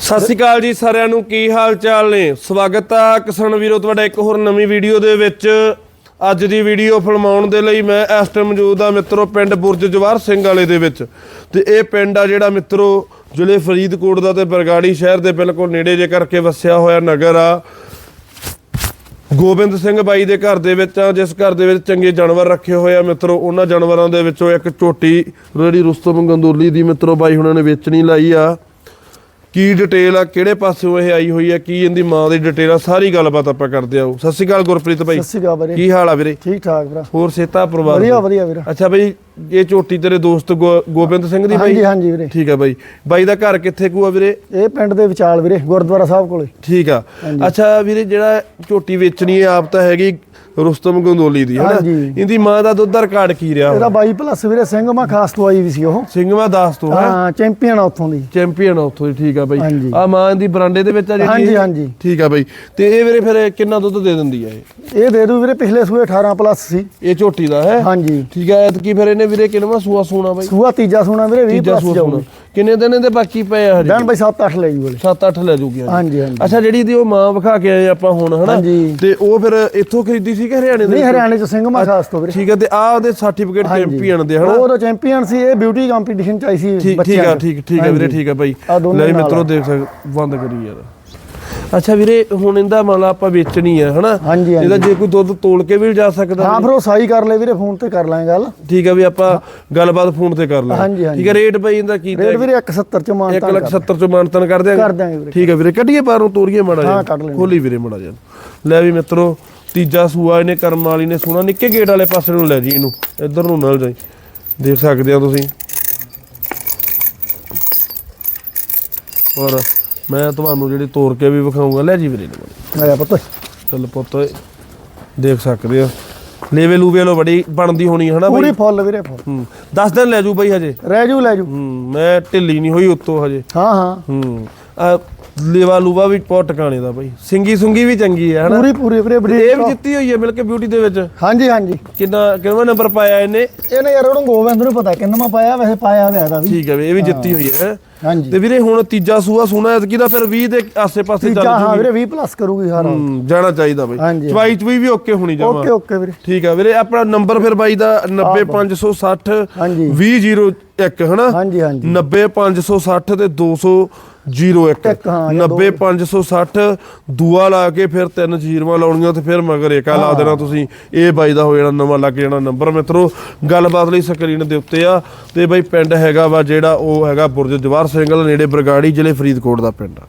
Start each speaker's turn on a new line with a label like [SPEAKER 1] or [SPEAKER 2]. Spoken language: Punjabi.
[SPEAKER 1] ਸਤਿ ਸ਼੍ਰੀ ਅਕਾਲ ਜੀ ਸਾਰਿਆਂ ਨੂੰ, ਕੀ ਹਾਲ ਚਾਲ ਨੇ? ਸਵਾਗਤ ਆ ਕਿਸਾਨ ਵੀਰੋ, ਤੁਹਾਡਾ ਇੱਕ ਹੋਰ ਨਵੀਂ ਵੀਡੀਓ ਦੇ ਵਿੱਚ। ਅੱਜ ਦੀ ਵੀਡੀਓ ਫਿਲਮਾਉਣ ਦੇ ਲਈ ਮੈਂ ਇਸ ਟਾਈਮ ਮੌਜੂਦ ਆ ਮਿੱਤਰੋ, ਪਿੰਡ ਬੁਰਜ ਜਵਾਰ ਸਿੰਘ ਵਾਲੇ ਦੇ ਵਿੱਚ। ਤੇ ਇਹ ਪਿੰਡ ਆ ਜਿਹੜਾ ਮਿੱਤਰੋ, ਜ਼ਿਲ੍ਹੇ ਫਰੀਦਕੋਟ ਦਾ ਤੇ ਬਰਗਾੜੀ ਸ਼ਹਿਰ ਦੇ ਬਿਲਕੁਲ ਨੇੜੇ ਜੇ ਕਰਕੇ ਵਸਿਆ ਹੋਇਆ ਨਗਰ ਆ। ਗੋਬਿੰਦ ਸਿੰਘ ਬਾਈ ਦੇ ਘਰ ਦੇ ਵਿੱਚ ਆ, ਜਿਸ ਘਰ ਦੇ ਵਿੱਚ ਚੰਗੇ ਜਾਨਵਰ ਰੱਖੇ ਹੋਏ ਆ ਮਿੱਤਰੋ, ਉਹਨਾਂ ਜਾਨਵਰਾਂ ਦੇ ਵਿੱਚੋਂ ਇੱਕ ਝੋਟੀ ਜਿਹੜੀ ਰੁਸਤਮ ਗੰਦੂਲੀ ਦੀ ਮਿੱਤਰੋ ਬਾਈ ਹੁਣਾਂ ਨੇ ਵੇਚਣੀ ਲਾਈ ਆ। ਕੀ ਡਿਟੇਲ ਆ ਕਿਹੜੇ ਪਾਸਿਓਂ ਇਹ ਆਈ ਹੋਈ ਆ ਕੀ ਇਹਦੀ ਮਾਂ ਦੀ ਡਿਟੇਲ ਆ ਸਾਰੀ ਗੱਲਬਾਤ ਆਪਾਂ ਕਰਦੇ ਆਓ ਸਤਿ ਸ਼੍ਰੀ ਅਕਾਲ ਗੁਰਪ੍ਰੀਤ ਬਾਈ
[SPEAKER 2] ਸਤਿ ਸ਼੍ਰੀ ਅਕਾਲ ਵੀਰੇ।
[SPEAKER 1] ਕੀ ਹਾਲ ਆ ਵੀਰੇ?
[SPEAKER 2] ਠੀਕ ਠਾਕ ਵੀਰਾ
[SPEAKER 1] ਹੋਰ ਸੇਤਾ ਪਰਿਵਾਰ?
[SPEAKER 2] ਵਧੀਆ? ਵਧੀਆ ਵੀਰਾ।
[SPEAKER 1] ਅੱਛਾ ਬਾਈ ਇਹ ਝੋਟੀ ਤੇਰੇ ਦੋਸਤ ਗੋ- ਗੋਬਿੰਦ ਸਿੰਘ ਦੀ ਬਾਈ?
[SPEAKER 2] ਹਾਂਜੀ ਹਾਂਜੀ ਵੀਰੇ।
[SPEAKER 1] ਠੀਕ ਆ ਬਾਈ। ਬਾਈ ਦਾ ਘਰ ਕਿੱਥੇ ਕੂ ਆ ਵੀਰੇ?
[SPEAKER 2] ਇਹ ਪਿੰਡ ਦੇ ਵਿਚਾਲ ਵੀਰੇ ਗੁਰਦੁਆਰਾ ਸਾਹਿਬ ਕੋਲੇ।
[SPEAKER 1] ਠੀਕ ਆ। ਅੱਛਾ ਵੀਰੇ ਜਿਹੜਾ ਝੋਟੀ ਵੇਚਣੀ ਹੈ ਆਪ ਤਾਂ ਹੈਗੀ ਰੁਸਤਮ ਗੰਦੋਲੀ ਦੀ ਹੈਨਾ?
[SPEAKER 2] ਹਾਂਜੀ।
[SPEAKER 1] ਇਹਦੀ ਮਾਂ ਦਾ ਦੁੱਧ ਦਾ ਰਿਕਾਰਡ ਕੀ ਰਿਹਾ?
[SPEAKER 2] ਇਹਦਾ 22 ਪਲੱਸ ਵੀਰੇ ਸਿੰਘ ਮਾ ਖਾਸ ਤੋਂ ਆਈ ਵੀ ਸੀ ਉਹ।
[SPEAKER 1] ਸਿੰਘਵਾ ਦਾਸ ਤੋਂ ਹੈ
[SPEAKER 2] ਹਾਂ ਚੈਂਪੀਅਨ ਆ ਉੱਥੋਂ ਦੀ।
[SPEAKER 1] ਚੈਂਪੀਅਨ ਆ ਉੱਥੋਂ ਦੀ ਠੀਕ ਆ ਬਾਈ।
[SPEAKER 2] ਹਾਂਜੀ।
[SPEAKER 1] ਆ ਮਾਂ ਦੀ ਬਰਾਂਡੇ ਦੇ ਵਿੱਚ ਆ ਜਿਹੜੀ
[SPEAKER 2] ਹਾਂਜੀ? ਹਾਂਜੀ।
[SPEAKER 1] ਠੀਕ ਆ ਬਾਈ। ਤੇ ਇਹ ਵੀਰੇ ਫਿਰ ਕਿੰਨਾ ਦੁੱਧ ਦੇ ਦਿੰਦੀ ਆ ਇਹ?
[SPEAKER 2] ਇਹ ਦੇ ਦੂ ਵੀਰੇ ਪਿਛਲੇ ਸੂਏ 18 ਪਲੱਸ ਸੀ।
[SPEAKER 1] ਇਹ ਝੋਟੀ ਦਾ ਹੈ?
[SPEAKER 2] ਹਾਂਜੀ।
[SPEAKER 1] ਠੀਕ ਹੈ ਐਤਕੀ ਫਿਰ ਇਹਨੇ ਵੀਰੇ ਕਿੰਨਵਾ ਸੂਆ ਸੋਣਾ ਬਾਈ
[SPEAKER 2] ਸੂਆ ਤੀਜਾ ਸੋਨਾ ਵੀਰੇ 20
[SPEAKER 1] ਤੀਜਾ
[SPEAKER 2] ਪਲੱਸ
[SPEAKER 1] ਸੂਆ ਸੋਣਾ
[SPEAKER 2] ਜਾਊਗੀ
[SPEAKER 1] ਕਿੰਨੇ ਦਿਨ ਇਹਦੇ ਬਾਕੀ ਪਏ ਆ ਹਜੇ
[SPEAKER 2] ਬੈਣ ਬਾਈ 7-8 ਲੈ ਜੂ ਵਾਲੇ
[SPEAKER 1] 7-8 ਲੈ ਜੂਗੀ ਹਜੇ।
[SPEAKER 2] ਹਾਂਜੀ
[SPEAKER 1] ਅੱਛਾ ਜਿਹੜੀ ਦੀ ਉਹ ਮਾਂ ਵਿਖਾ ਕੇ ਆਏ ਆਪਾਂ ਹੁਣ ਹਨਾ
[SPEAKER 2] ਹਾਂਜੀ।
[SPEAKER 1] ਤੇ ਉਹ ਫਿਰ ਇੱਥੋਂ ਖਰੀਦੀ ਸੀ ਕਿ ਹਰਿਆਣੇ ਦੇ
[SPEAKER 2] ਨਹੀਂ
[SPEAKER 1] ਵਿੱਚੋਂ?
[SPEAKER 2] ਹਰਿਆਣੇ ਚ ਸਿੰਘ ਮਾ ਖਾਸ ਤੋਂ ਵੀਰੇ
[SPEAKER 1] ਠੀਕ ਹੈ ਤੇ ਆ ਉਹਦੇ ਸਰਟੀਫਿਕੇਟ ਚੈਂਪੀਅਨ ਦੇ ਹਨਾ
[SPEAKER 2] ਉਹ ਚੈਂਪੀਅਨ ਸੀ ਇਹ ਬਿਊਟੀ ਕੰਪੀਟੀਸ਼ਨ ਚ ਆਈ ਸੀ
[SPEAKER 1] ਠੀਕ ਠੀਕ
[SPEAKER 2] ਬੱਚਿਆਂ
[SPEAKER 1] ਆ। ਠੀਕ ਠੀਕ ਆ ਵੀਰੇ
[SPEAKER 2] ਹਾਂਜੀ।
[SPEAKER 1] ਠੀਕ
[SPEAKER 2] ਆਹ ਦੋਨੇ
[SPEAKER 1] ਲੈ
[SPEAKER 2] ਨਾਲ
[SPEAKER 1] ਮਿੱਤਰੋ
[SPEAKER 2] ਆ।
[SPEAKER 1] ਦੇਖ ਸਕ ਬੰਦ ਕਰੀ ਯਾਰ ਅੱਛਾ ਵੀਰੇ ਹੁਣ ਇਹਦਾ ਮੰਨ ਲਾ ਆਪਾਂ ਵੇਚਣੀ ਆ ਹਨਾ?
[SPEAKER 2] ਹਾਂਜੀ, ਹਾਂਜੀ।
[SPEAKER 1] ਇਹਦਾ ਜੇ ਕੋਈ ਦੁੱਧ ਤੋਲ ਕੇ ਵੀ ਜਾ ਸਕਦਾ
[SPEAKER 2] ਹਾਂ ਫਿਰ ਉਹ ਸਾਈ ਕਰ ਲੈ ਵੀਰੇ ਫੋਨ ਤੇ ਕਰ ਲਾਂਗੇ ਗੱਲ।
[SPEAKER 1] ਠੀਕ ਆ ਵੀ ਆਪਾਂ ਗੱਲਬਾਤ ਫੋਨ ਤੇ ਕਰ ਲਾਂਗੇ।
[SPEAKER 2] ਹਾਂਜੀ।
[SPEAKER 1] ਠੀਕ ਆ ਰੇਟ ਬਾਈ ਇਹਦਾ ਕੀ
[SPEAKER 2] ਰੇਟ ਵੀਰੇ 170 ਚ ਮਾਨਤਾ
[SPEAKER 1] 1 ਲੱਖ 70 ਚੋਂ ਮਾਨਤਨ ਕਰ ਦਿਆਂਗੇ?
[SPEAKER 2] ਕਰ ਦਿਆਂਗੇ ਵੀਰੇ।
[SPEAKER 1] ਠੀਕ ਆ ਵੀਰੇ ਕੱਢੀਏ ਬਾਹਰੋਂ ਤੋਰੀਏ ਮਾੜਾ
[SPEAKER 2] ਹਾਂ, ਕੱਢ ਲੈਂਦੇ।
[SPEAKER 1] ਖੋਲੀ ਵੀਰੇ ਮਾੜਾ ਜਿਹਾ। ਲੈ ਵੀ ਮਿੱਤਰੋ ਤੀਜਾ ਸੂਆ ਇਹਨੇ ਕਰਮ ਵਾਲੀ ਨੇ ਸੋਣਾ ਨਿੱਕੇ ਗੇਟ ਵਾਲੇ ਪਾਸੇ ਨੂੰ ਲੈ ਜੀ ਇਹਨੂੰ ਇੱਧਰ ਨੂੰ ਨਾਲ ਜਾਈ। ਦੇਖ ਸਕਦੇ ਆ ਤੁਸੀਂ। ਔਰ ਮੈਂ ਤੁਹਾਨੂੰ ਜਿਹੜੀ ਤੋੜ ਕੇ ਵੀ ਵਿਖਾਊਂਗਾ ਲੈ ਜੀ ਵੀਰੇ ਨੂੰ।
[SPEAKER 2] ਆਇਆ ਪੁੱਤ।
[SPEAKER 1] ਚੱਲ ਪੁੱਤ ਦੇਖ ਸਕਦੇ ਆ ਲੇਵੇ ਲੂਵੇ ਲੋ ਬੜੀ ਬਣਦੀ ਹੋਣੀ ਹੈ ਹਨਾ
[SPEAKER 2] ਪੂਰੀ
[SPEAKER 1] ਬਾਈ?
[SPEAKER 2] ਫੁੱਲ ਵੀਰੇ ਫੁੱਲ।
[SPEAKER 1] ਹੂੰ 10 ਦਿਨ ਲੈ ਜੂ ਬਾਈ ਹਜੇ।
[SPEAKER 2] ਰਹਿ ਜੂ ਲੈ ਜੂ।
[SPEAKER 1] ਹੂੰ ਮੈਂ ਢਿੱਲੀ ਨਹੀਂ ਹੋਈ ਉੱਤੋਂ ਹਜੇ।
[SPEAKER 2] ਹਾਂ ਹਾਂ।
[SPEAKER 1] ਹੂੰ ਲੇਵਾ ਲੂਵਾ ਵੀ ਪੌ ਟਿਕਾਣੇ ਦਾ ਬਾਈ। ਸਿੰਗੀ ਸੁੰਗੀ ਵੀ ਚੰਗੀ ਹੈ ਹਨਾ?
[SPEAKER 2] ਪੂਰੀ ਪੂਰੀ ਵੀਰੇ ਬੜੀ
[SPEAKER 1] ਇਹ ਵੀ ਜਿੱਤੀ ਹੋਈ ਹੈ ਮਿਲ ਕੇ ਬਿਊਟੀ ਦੇ ਵਿੱਚ?
[SPEAKER 2] ਹਾਂਜੀ ਹਾਂਜੀ।
[SPEAKER 1] ਕਿੰਨਾ ਕਿੰਨਾ ਨੰਬਰ ਪਾਇਆ ਇਹਨੇ?
[SPEAKER 2] ਇਹਨੇ ਯਾਰ ਉਹਨੂੰ ਗੋਵਿੰਦ ਨੂੰ ਪਤਾ ਕਿੰਨਾ ਪਾਇਆ ਵੈਸੇ ਪਾਇਆ ਹੋਇਆ ਦਾ ਵੀ।
[SPEAKER 1] ਠੀਕ ਹੈ ਵੀ ਇਹ ਵੀ ਜਿੱਤੀ ਹੋਈ ਹੈ
[SPEAKER 2] ਹਾਂਜੀ।
[SPEAKER 1] ਤੇ ਵੀਰੇ ਹੁਣ ਤੀਜਾ ਸੂਆ ਸੋਨਾ ਐਤਕੀ ਦਾ ਫਿਰ 20 ਦੇ ਆਸੇ-ਪਾਸੇ ਚੱਲ ਜੂਗੀ।
[SPEAKER 2] ਵੀਰੇ 20 ਪਲੱਸ ਕਰੂਗੀ
[SPEAKER 1] ਹਰ ਜਾਣਾ ਚਾਹੀਦਾ ਬਈ। ਚਵਾਈ ਚਵੀ ਵੀ ਓਕੇ ਹੋਣੀ ਜਾਵਾ
[SPEAKER 2] ਓਕੇ ਓਕੇ ਵੀਰੇ।
[SPEAKER 1] ਠੀਕ ਆ ਵੀਰੇ ਆਪਣਾ ਨੰਬਰ ਫਿਰ ਬਾਈ ਦਾ 90560 201 ਹਨਾ?
[SPEAKER 2] ਹਾਂਜੀ ਹਾਂਜੀ।
[SPEAKER 1] 90560 ਤੇ
[SPEAKER 2] 01
[SPEAKER 1] 90560 ਦੂਆ ਲਾ ਕੇ ਫਿਰ ਤਿੰਨ ਜ਼ੀਰੋਆਂ ਲਾਉਣੀਆਂ ਤੇ ਫਿਰ ਮਗਰ ਏਕਾ ਲਾ ਦੇਣਾ ਤੁਸੀਂ ਇਹ ਬਾਈ ਦਾ ਹੋ ਜਾਣਾ ਨਵਾਂ ਲੱਗ ਜਾਣਾ ਨੰਬਰ ਮਿੱਤਰੋ। ਗੱਲਬਾਤ ਲਈ ਸਕਰੀਨ ਦੇ ਉੱਤੇ ਆ। ਤੇ ਬਾਈ ਪਿੰਡ ਹੈਗਾ ਵਾ ਜਿਹੜਾ ਉਹ ਹੈਗਾ ਬੁਰਜ ਜਵਾਰ ਸਿੰਘਲ ਨੇੜੇ ਬਰਗਾੜੀ ਜ਼ਿਲ੍ਹੇ ਫਰੀਦਕੋਟ ਦਾ ਪਿੰਡ ਆ।